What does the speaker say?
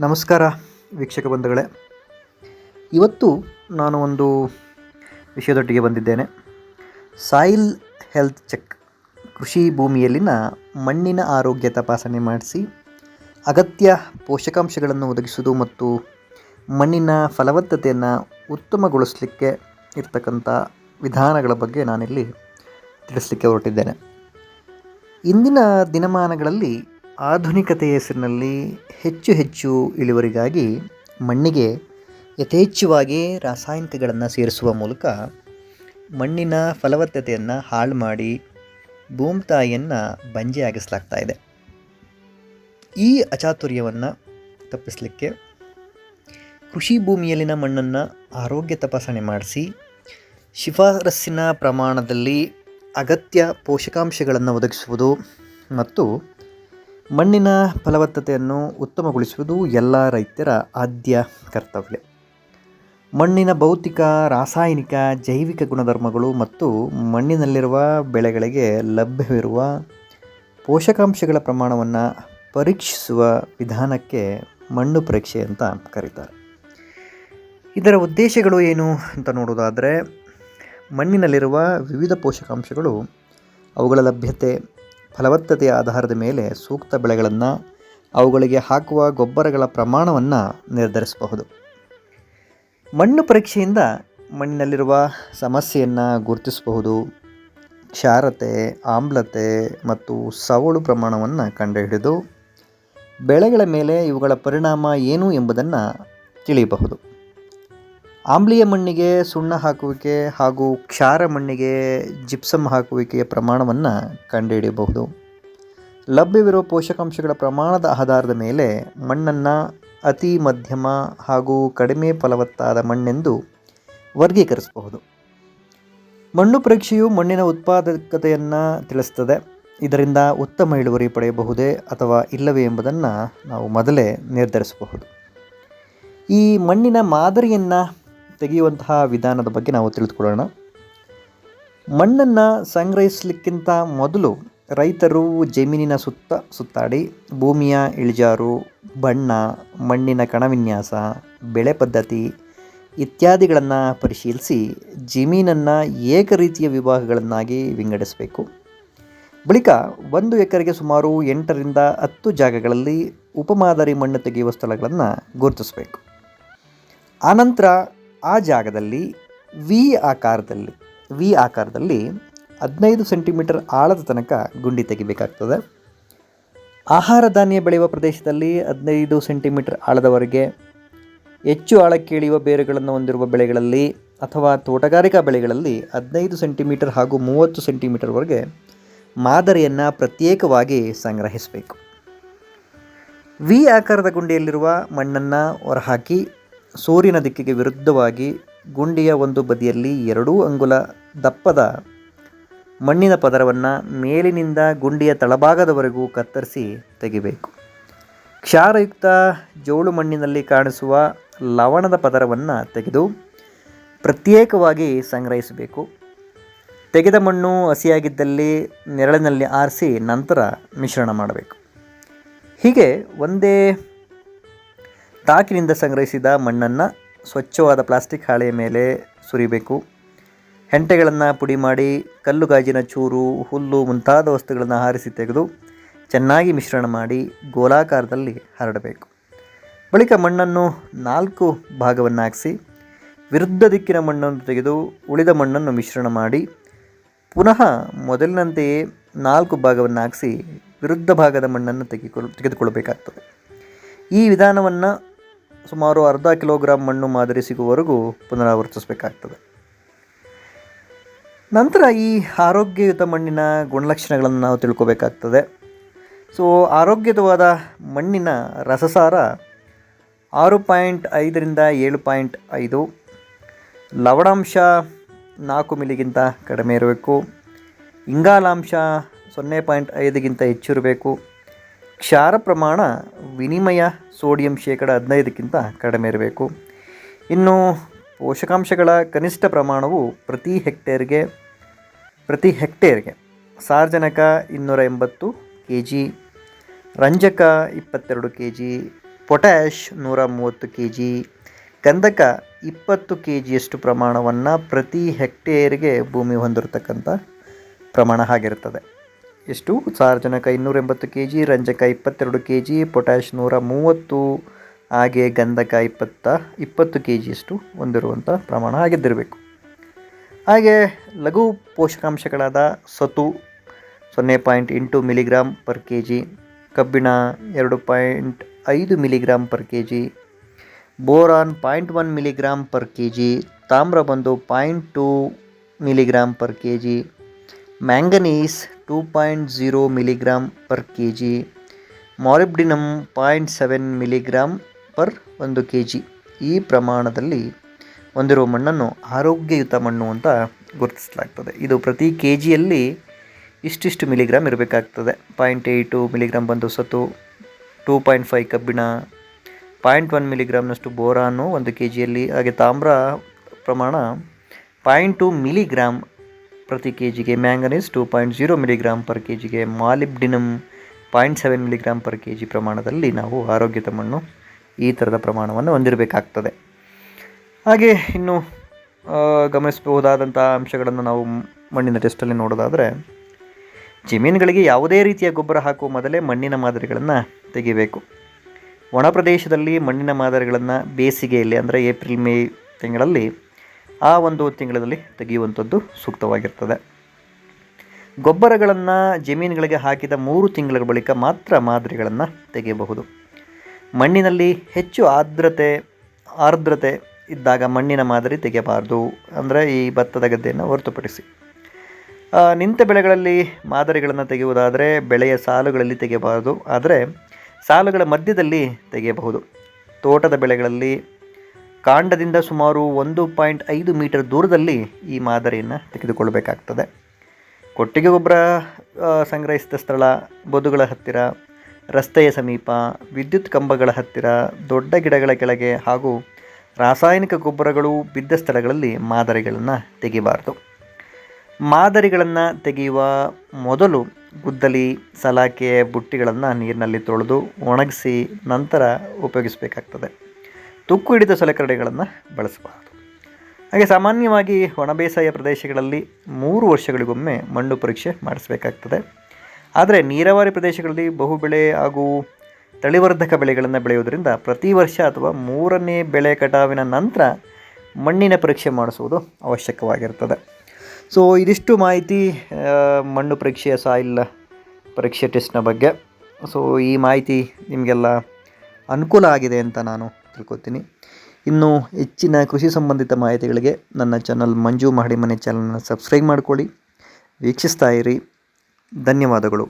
ನಮಸ್ಕಾರ ವೀಕ್ಷಕ ಬಂಧುಗಳೇ. ಇವತ್ತು ನಾನು ಒಂದು ವಿಷಯದೊಟ್ಟಿಗೆ ಬಂದಿದ್ದೇನೆ. ಸಾಯಿಲ್ ಹೆಲ್ತ್ ಚೆಕ್ ಕೃಷಿ ಭೂಮಿಯಲ್ಲಿನ ಮಣ್ಣಿನ ಆರೋಗ್ಯ ತಪಾಸಣೆ ಮಾಡಿಸಿ, ಅಗತ್ಯ ಪೋಷಕಾಂಶಗಳನ್ನು ಒದಗಿಸುವುದು ಮತ್ತು ಮಣ್ಣಿನ ಫಲವತ್ತತೆಯನ್ನು ಉತ್ತಮಗೊಳಿಸಲಿಕ್ಕೆ ಇರ್ತಕ್ಕಂಥ ವಿಧಾನಗಳ ಬಗ್ಗೆ ನಾನಿಲ್ಲಿ ತಿಳಿಸಲಿಕ್ಕೆ ಹೊರಟಿದ್ದೇನೆ. ಇಂದಿನ ದಿನಮಾನಗಳಲ್ಲಿ ಆಧುನಿಕತೆಯ ಹೆಸರಿನಲ್ಲಿ ಹೆಚ್ಚು ಹೆಚ್ಚು ಇಳುವರಿಗಾಗಿ ಮಣ್ಣಿಗೆ ಯಥೇಚ್ಛವಾಗಿ ರಾಸಾಯನಿಕಗಳನ್ನು ಸೇರಿಸುವ ಮೂಲಕ ಮಣ್ಣಿನ ಫಲವತ್ತತೆಯನ್ನು ಹಾಳು ಮಾಡಿ ಭೂಮಿತಾಯಿಯನ್ನು ಬಂಜೆಯಾಗಿಸಲಾಗ್ತಾ ಇದೆ. ಈ ಅಚಾತುರ್ಯವನ್ನು ತಪ್ಪಿಸಲಿಕ್ಕೆ ಕೃಷಿ ಭೂಮಿಯಲ್ಲಿನ ಮಣ್ಣನ್ನು ಆರೋಗ್ಯ ತಪಾಸಣೆ ಮಾಡಿಸಿ ಶಿಫಾರಸ್ಸಿನ ಪ್ರಮಾಣದಲ್ಲಿ ಅಗತ್ಯ ಪೋಷಕಾಂಶಗಳನ್ನು ಒದಗಿಸುವುದು ಮತ್ತು ಮಣ್ಣಿನ ಫಲವತ್ತತೆಯನ್ನು ಉತ್ತಮಗೊಳಿಸುವುದು ಎಲ್ಲ ರೈತರ ಆದ್ಯ ಕರ್ತವ್ಯ. ಮಣ್ಣಿನ ಭೌತಿಕ, ರಾಸಾಯನಿಕ, ಜೈವಿಕ ಗುಣಧರ್ಮಗಳು ಮತ್ತು ಮಣ್ಣಿನಲ್ಲಿರುವ ಬೆಳೆಗಳಿಗೆ ಲಭ್ಯವಿರುವ ಪೋಷಕಾಂಶಗಳ ಪ್ರಮಾಣವನ್ನು ಪರೀಕ್ಷಿಸುವ ವಿಧಾನಕ್ಕೆ ಮಣ್ಣು ಪರೀಕ್ಷೆ ಅಂತ ಕರೀತಾರೆ. ಇದರ ಉದ್ದೇಶಗಳು ಏನು ಅಂತ ನೋಡೋದಾದರೆ ಮಣ್ಣಿನಲ್ಲಿರುವ ವಿವಿಧ ಪೋಷಕಾಂಶಗಳು ಅವುಗಳ ಲಭ್ಯತೆ ಫಲವತ್ತತೆಯ ಆಧಾರದ ಮೇಲೆ ಸೂಕ್ತ ಬೆಳೆಗಳನ್ನು ಅವುಗಳಿಗೆ ಹಾಕುವ ಗೊಬ್ಬರಗಳ ಪ್ರಮಾಣವನ್ನು ನಿರ್ಧರಿಸಬಹುದು. ಮಣ್ಣು ಪರೀಕ್ಷೆಯಿಂದ ಮಣ್ಣಿನಲ್ಲಿರುವ ಸಮಸ್ಯೆಯನ್ನು ಗುರುತಿಸಬಹುದು. ಕ್ಷಾರತೆ, ಆಮ್ಲತೆ ಮತ್ತು ಸವಳು ಪ್ರಮಾಣವನ್ನು ಕಂಡುಹಿಡಿದು ಬೆಳೆಗಳ ಮೇಲೆ ಇವುಗಳ ಪರಿಣಾಮ ಏನು ಎಂಬುದನ್ನು ತಿಳಿಯಬಹುದು. ಆಮ್ಲೀಯ ಮಣ್ಣಿಗೆ ಸುಣ್ಣ ಹಾಕುವಿಕೆ ಹಾಗೂ ಕ್ಷಾರ ಮಣ್ಣಿಗೆ ಜಿಪ್ಸಮ್ ಹಾಕುವಿಕೆಯ ಪ್ರಮಾಣವನ್ನು ಕಂಡುಹಿಡಿಯಬಹುದು. ಲಭ್ಯವಿರುವ ಪೋಷಕಾಂಶಗಳ ಪ್ರಮಾಣದ ಆಧಾರದ ಮೇಲೆ ಮಣ್ಣನ್ನು ಅತಿ ಮಧ್ಯಮ ಹಾಗೂ ಕಡಿಮೆ ಫಲವತ್ತಾದ ಮಣ್ಣೆಂದು ವರ್ಗೀಕರಿಸಬಹುದು. ಮಣ್ಣು ಪರೀಕ್ಷೆಯು ಮಣ್ಣಿನ ಉತ್ಪಾದಕತೆಯನ್ನು ತಿಳಿಸ್ತದೆ. ಇದರಿಂದ ಉತ್ತಮ ಇಳುವರಿ ಪಡೆಯಬಹುದೇ ಅಥವಾ ಇಲ್ಲವೇ ಎಂಬುದನ್ನು ನಾವು ಮೊದಲೇ ನಿರ್ಧರಿಸಬಹುದು. ಈ ಮಣ್ಣಿನ ಮಾದರಿಯನ್ನು ತೆಗೆಯುವಂತಹ ವಿಧಾನದ ಬಗ್ಗೆ ನಾವು ತಿಳಿದುಕೊಳ್ಳೋಣ. ಮಣ್ಣನ್ನು ಸಂಗ್ರಹಿಸಲಿಕ್ಕಿಂತ ಮೊದಲು ರೈತರು ಜಮೀನಿನ ಸುತ್ತ ಸುತ್ತಾಡಿ ಭೂಮಿಯ ಇಳಿಜಾರು, ಬಣ್ಣ, ಮಣ್ಣಿನ ಕಣವಿನ್ಯಾಸ, ಬೆಳೆ ಪದ್ಧತಿ ಇತ್ಯಾದಿಗಳನ್ನು ಪರಿಶೀಲಿಸಿ ಜಮೀನನ್ನು ಏಕರೀತಿಯ ವಿಭಾಗಗಳನ್ನಾಗಿ ವಿಂಗಡಿಸಬೇಕು. ಬಳಿಕ ಒಂದು ಎಕರೆಗೆ ಸುಮಾರು ಎಂಟರಿಂದ ಹತ್ತು ಜಾಗಗಳಲ್ಲಿ ಉಪಮಾದರಿ ಮಣ್ಣು ತೆಗೆಯುವ ಸ್ಥಳಗಳನ್ನು ಗುರುತಿಸಬೇಕು. ಆನಂತರ ಆ ಜಾಗದಲ್ಲಿ ವಿ ಆಕಾರದಲ್ಲಿ ವಿ ಆಕಾರದಲ್ಲಿ ಹದಿನೈದು ಸೆಂಟಿಮೀಟರ್ ಆಳದ ತನಕ ಗುಂಡಿ ತೆಗಿಬೇಕಾಗ್ತದೆ. ಆಹಾರ ಧಾನ್ಯ ಬೆಳೆಯುವ ಪ್ರದೇಶದಲ್ಲಿ ಹದಿನೈದು ಸೆಂಟಿಮೀಟರ್ ಆಳದವರೆಗೆ ಹೆಚ್ಚು ಆಳಕ್ಕೆ ಇಳಿಯುವ ಬೇರುಗಳನ್ನು ಹೊಂದಿರುವ ಬೆಳೆಗಳಲ್ಲಿ ಅಥವಾ ತೋಟಗಾರಿಕಾ ಬೆಳೆಗಳಲ್ಲಿ ಹದಿನೈದು ಸೆಂಟಿಮೀಟರ್ ಹಾಗೂ ಮೂವತ್ತು ಸೆಂಟಿಮೀಟರ್ವರೆಗೆ ಮಾದರಿಯನ್ನು ಪ್ರತ್ಯೇಕವಾಗಿ ಸಂಗ್ರಹಿಸಬೇಕು. ವಿ ಆಕಾರದ ಗುಂಡಿಯಲ್ಲಿರುವ ಮಣ್ಣನ್ನು ಹೊರಹಾಕಿ ಸೂರ್ಯನ ದಿಕ್ಕಿಗೆ ವಿರುದ್ಧವಾಗಿ ಗುಂಡಿಯ ಒಂದು ಬದಿಯಲ್ಲಿ ಎರಡೂ ಅಂಗುಲ ದಪ್ಪದ ಮಣ್ಣಿನ ಪದರವನ್ನು ಮೇಲಿನಿಂದ ಗುಂಡಿಯ ತಳಭಾಗದವರೆಗೂ ಕತ್ತರಿಸಿ ತೆಗಿಬೇಕು. ಕ್ಷಾರಯುಕ್ತ ಜೋಳು ಮಣ್ಣಿನಲ್ಲಿ ಕಾಣಿಸುವ ಲವಣದ ಪದರವನ್ನು ತೆಗೆದು ಪ್ರತ್ಯೇಕವಾಗಿ ಸಂಗ್ರಹಿಸಬೇಕು. ತೆಗೆದ ಮಣ್ಣು ಹಸಿಯಾಗಿದ್ದಲ್ಲಿ ನೆರಳಿನಲ್ಲಿ ಆರಿಸಿ ನಂತರ ಮಿಶ್ರಣ ಮಾಡಬೇಕು. ಹೀಗೆ ಒಂದೇ ತಾಕಿನಿಂದ ಸಂಗ್ರಹಿಸಿದ ಮಣ್ಣನ್ನು ಸ್ವಚ್ಛವಾದ ಪ್ಲಾಸ್ಟಿಕ್ ಹಾಳೆಯ ಮೇಲೆ ಸುರಿಬೇಕು. ಹೆಂಟೆಗಳನ್ನು ಪುಡಿ ಮಾಡಿ ಕಲ್ಲು ಗಾಜಿನ ಚೂರು, ಹುಲ್ಲು ಮುಂತಾದ ವಸ್ತುಗಳನ್ನು ಆರಿಸಿ ತೆಗೆದು ಚೆನ್ನಾಗಿ ಮಿಶ್ರಣ ಮಾಡಿ ಗೋಲಾಕಾರದಲ್ಲಿ ಹರಡಬೇಕು. ಬಳಿಕ ಮಣ್ಣನ್ನು ನಾಲ್ಕು ಭಾಗವನ್ನು ಹಾಕಿಸಿ ವಿರುದ್ಧ ದಿಕ್ಕಿನ ಮಣ್ಣನ್ನು ತೆಗೆದು ಉಳಿದ ಮಣ್ಣನ್ನು ಮಿಶ್ರಣ ಮಾಡಿ, ಪುನಃ ಮೊದಲಿನಂತೆಯೇ ನಾಲ್ಕು ಭಾಗವನ್ನು ಹಾಕಿಸಿ ವಿರುದ್ಧ ಭಾಗದ ಮಣ್ಣನ್ನು ತೆಗೆದುಕೊಳ್ಳ ತೆಗೆದುಕೊಳ್ಳಬೇಕಾಗ್ತದೆ ಈ ವಿಧಾನವನ್ನು ಸುಮಾರು ಅರ್ಧ ಕಿಲೋಗ್ರಾಮ್ ಮಣ್ಣು ಮಾದರಿ ಸಿಗುವವರೆಗೂ ಪುನರಾವರ್ತಿಸಬೇಕಾಗ್ತದೆ. ನಂತರ ಈ ಆರೋಗ್ಯಯುತ ಮಣ್ಣಿನ ಗುಣಲಕ್ಷಣಗಳನ್ನು ನಾವು ತಿಳ್ಕೋಬೇಕಾಗ್ತದೆ. ಸೊ, ಆರೋಗ್ಯಯುತವಾದ ಮಣ್ಣಿನ ರಸಸಾರ ಆರು ಪಾಯಿಂಟ್ ಐದರಿಂದ ಏಳು ಪಾಯಿಂಟ್ ಐದು, ಲವಣಾಂಶ ನಾಲ್ಕು ಮಿಲಿಗಿಂತ ಕಡಿಮೆ ಇರಬೇಕು, ಇಂಗಾಲಾಂಶ ಸೊನ್ನೆ ಪಾಯಿಂಟ್ ಐದಕ್ಕಿಂತ ಹೆಚ್ಚಿರಬೇಕು ಕ್ಷಾರ ಪ್ರಮಾಣ ವಿನಿಮಯ ಸೋಡಿಯಂ ಶೇಕಡ ಹದಿನೈದಕ್ಕಿಂತ ಕಡಿಮೆ ಇರಬೇಕು. ಇನ್ನು ಪೋಷಕಾಂಶಗಳ ಕನಿಷ್ಠ ಪ್ರಮಾಣವು ಪ್ರತಿ ಹೆಕ್ಟೇರ್ಗೆ ಪ್ರತಿ ಹೆಕ್ಟೇರ್ಗೆ ಸಾರ್ವಜನಕ ಇನ್ನೂರ ಎಂಬತ್ತು ಕೆ ಜಿ ರಂಜಕ ಇಪ್ಪತ್ತೆರಡು ಕೆ ಜಿ ಪೊಟ್ಯಾಷ್ ನೂರ ಮೂವತ್ತು ಕೆ ಜಿ ಗಂಧಕ ಇಪ್ಪತ್ತು ಕೆ ಜಿಯಷ್ಟು ಪ್ರಮಾಣವನ್ನು ಪ್ರತಿ ಹೆಕ್ಟೇರ್ಗೆ ಭೂಮಿ ಹೊಂದಿರತಕ್ಕಂಥ ಪ್ರಮಾಣ ಆಗಿರುತ್ತದೆ ಎಷ್ಟು ಸಾರಜನಕ ಇನ್ನೂರ ಎಂಬತ್ತು ಕೆ ಜಿ ರಂಜಕ ಇಪ್ಪತ್ತೆರಡು ಕೆ ಜಿ ಪೊಟ್ಯಾಶ್ ನೂರ ಮೂವತ್ತು, ಹಾಗೆ ಗಂಧಕ ಇಪ್ಪತ್ತ, ಇಪ್ಪತ್ತು ಕೆ ಜಿಯಷ್ಟು ಹೊಂದಿರುವಂಥ ಪ್ರಮಾಣ ಆಗಿದ್ದಿರಬೇಕು. ಹಾಗೆ ಲಘು ಪೋಷಕಾಂಶಗಳಾದ ಸತು ಸೊನ್ನೆ ಪಾಯಿಂಟ್ ಎಂಟು ಮಿಲಿಗ್ರಾಮ್ ಪರ್ ಕೆ ಜಿ ಕಬ್ಬಿಣ ಎರಡು ಪಾಯಿಂಟ್ ಐದು milligram per K G boron point one milligram per K G ತಾಮ್ರ ಬಂದು point two milligram per K G manganese two point zero milligram per K G molybdenum point seven milligram per ಒಂದು K G ಈ ಪ್ರಮಾಣದಲ್ಲಿ ಹೊಂದಿರುವ ಮಣ್ಣನ್ನು ಆರೋಗ್ಯಯುತ ಮಣ್ಣು ಅಂತ ಗುರುತಿಸಲಾಗ್ತದೆ. ಇದು ಪ್ರತಿ ಕೆ ಜಿಯಲ್ಲಿ ಇಷ್ಟಿಷ್ಟು ಮಿಲಿಗ್ರಾಮ್ ಇರಬೇಕಾಗ್ತದೆ. ಪಾಯಿಂಟ್ ಏಯ್ಟು ಮಿಲಿಗ್ರಾಮ್ ಬಂದು ಸತು ಟೂ ಪಾಯಿಂಟ್ ಫೈವ್ ಕಬ್ಬಿಣ, ಪಾಯಿಂಟ್ ಒನ್ ಮಿಲಿಗ್ರಾಮ್ನಷ್ಟು ಬೋರಾನು ಒಂದು ಕೆ ಜಿಯಲ್ಲಿ ಹಾಗೆ ತಾಮ್ರ ಪ್ರಮಾಣ ಪಾಯಿಂಟ್ ಟು ಮಿಲಿಗ್ರಾಮ್ ಪ್ರತಿ ಕೆ ಜಿಗೆ manganese two point zero milligram per K ಜಿಗೆ molybdenum point seven milligram per K G ಪ್ರಮಾಣದಲ್ಲಿ ನಾವು ಆರೋಗ್ಯದ ಮಣ್ಣು ಈ ಥರದ ಪ್ರಮಾಣವನ್ನು ಹೊಂದಿರಬೇಕಾಗ್ತದೆ. ಹಾಗೆ ಇನ್ನು ಗಮನಿಸಬಹುದಾದಂಥ ಅಂಶಗಳನ್ನು ನಾವು ಮಣ್ಣಿನ ಟೆಸ್ಟಲ್ಲಿ ನೋಡೋದಾದರೆ, ಜಮೀನುಗಳಿಗೆ ಯಾವುದೇ ರೀತಿಯ ಗೊಬ್ಬರ ಹಾಕುವ ಮೊದಲೇ ಮಣ್ಣಿನ ಮಾದರಿಗಳನ್ನು ತೆಗಿಬೇಕು. ಒಣ ಪ್ರದೇಶದಲ್ಲಿ ಮಣ್ಣಿನ ಮಾದರಿಗಳನ್ನು ಬೇಸಿಗೆಯಲ್ಲಿ, ಅಂದರೆ ಏಪ್ರಿಲ್ ಮೇ ತಿಂಗಳಲ್ಲಿ ಆ ಒಂದು ತಿಂಗಳಲ್ಲಿ ತೆಗೆಯುವಂಥದ್ದು ಸೂಕ್ತವಾಗಿರ್ತದೆ. ಗೊಬ್ಬರಗಳನ್ನು ಜಮೀನುಗಳಿಗೆ ಹಾಕಿದ ಮೂರು ತಿಂಗಳ ಬಳಿಕ ಮಾತ್ರ ಮಾದರಿಗಳನ್ನು ತೆಗೆಯಬಹುದು. ಮಣ್ಣಿನಲ್ಲಿ ಹೆಚ್ಚು ಆರ್ದ್ರತೆ ಆರ್ದ್ರತೆ ಇದ್ದಾಗ ಮಣ್ಣಿನ ಮಾದರಿ ತೆಗೆಯಬಾರ್ದು. ಅಂದರೆ ಈ ಭತ್ತದ ಗದ್ದೆಯನ್ನು ಹೊರತುಪಡಿಸಿ. ನಿಂತ ಬೆಳೆಗಳಲ್ಲಿ ಮಾದರಿಗಳನ್ನು ತೆಗೆಯುವುದಾದರೆ ಬೆಳೆಯ ಸಾಲುಗಳಲ್ಲಿ ತೆಗೆಯಬಾರದು. ಆದರೆ ಸಾಲುಗಳ ಮಧ್ಯದಲ್ಲಿ ತೆಗೆಯಬಹುದು. ತೋಟದ ಬೆಳೆಗಳಲ್ಲಿ ಕಾಂಡದಿಂದ ಸುಮಾರು ಒಂದು ಪಾಯಿಂಟ್ ಐದು ಮೀಟರ್ ದೂರದಲ್ಲಿ ಈ ಮಾದರಿಯನ್ನು ತೆಗೆದುಕೊಳ್ಳಬೇಕಾಗ್ತದೆ ಕೊಟ್ಟಿಗೆ ಗೊಬ್ಬರ ಸಂಗ್ರಹಿಸಿದ ಸ್ಥಳ, ಬದುಗಳ ಹತ್ತಿರ, ರಸ್ತೆಯ ಸಮೀಪ, ವಿದ್ಯುತ್ ಕಂಬಗಳ ಹತ್ತಿರ, ದೊಡ್ಡ ಗಿಡಗಳ ಕೆಳಗೆ ಹಾಗೂ ರಾಸಾಯನಿಕ ಗೊಬ್ಬರಗಳು ಬಿದ್ದ ಸ್ಥಳಗಳಲ್ಲಿ ಮಾದರಿಗಳನ್ನು ತೆಗಿಬಾರ್ದು. ಮಾದರಿಗಳನ್ನು ತೆಗೆಯುವ ಮೊದಲು ಗುದ್ದಲಿ, ಸಲಾಕೆ, ಬುಟ್ಟಿಗಳನ್ನು ನೀರಿನಲ್ಲಿ ತೊಳೆದು ಒಣಗಿಸಿ ನಂತರ ಉಪಯೋಗಿಸಬೇಕಾಗ್ತದೆ. ತುಕ್ಕು ಹಿಡಿದ ಸಲಕರಣೆಗಳನ್ನು ಬಳಸಬಾರದು. ಹಾಗೆ ಸಾಮಾನ್ಯವಾಗಿ ಒಣ ಬೇಸಾಯ ಪ್ರದೇಶಗಳಲ್ಲಿ ಮೂರು ವರ್ಷಗಳಿಗೊಮ್ಮೆ ಮಣ್ಣು ಪರೀಕ್ಷೆ ಮಾಡಿಸಬೇಕಾಗ್ತದೆ. ಆದರೆ ನೀರಾವರಿ ಪ್ರದೇಶಗಳಲ್ಲಿ ಬಹುಬೆಳೆ ಹಾಗೂ ತಳಿವರ್ಧಕ ಬೆಳೆಗಳನ್ನು ಬೆಳೆಯುವುದರಿಂದ ಪ್ರತಿ ವರ್ಷ ಅಥವಾ ಮೂರನೇ ಬೆಳೆ ಕಟಾವಿನ ನಂತರ ಮಣ್ಣಿನ ಪರೀಕ್ಷೆ ಮಾಡಿಸುವುದು ಅವಶ್ಯಕವಾಗಿರ್ತದೆ. ಸೊ ಇದಿಷ್ಟು ಮಾಹಿತಿ ಮಣ್ಣು ಪರೀಕ್ಷೆಯ ಸಾಯಿಲ್ ಪರೀಕ್ಷೆ ಟೆಸ್ಟ್ನ ಬಗ್ಗೆ. ಸೊ ಈ ಮಾಹಿತಿ ನಿಮಗೆಲ್ಲ ಅನುಕೂಲ ಆಗಿದೆ ಅಂತ ನಾನು ತಿಳ್ಕೊತೀನಿ. ಇನ್ನು ಹೆಚ್ಚಿನ ಕೃಷಿ ಸಂಬಂಧಿತ ಮಾಹಿತಿಗಳಿಗೆ ನನ್ನ ಚಾನಲ್ ಮಂಜು ಮಹಡಿ ಮನೆ ಚಾನಲ್ನ ಸಬ್ಸ್ಕ್ರೈಬ್ ಮಾಡ್ಕೊಳ್ಳಿ. ವೀಕ್ಷಿಸ್ತಾ ಇರಿ. ಧನ್ಯವಾದಗಳು.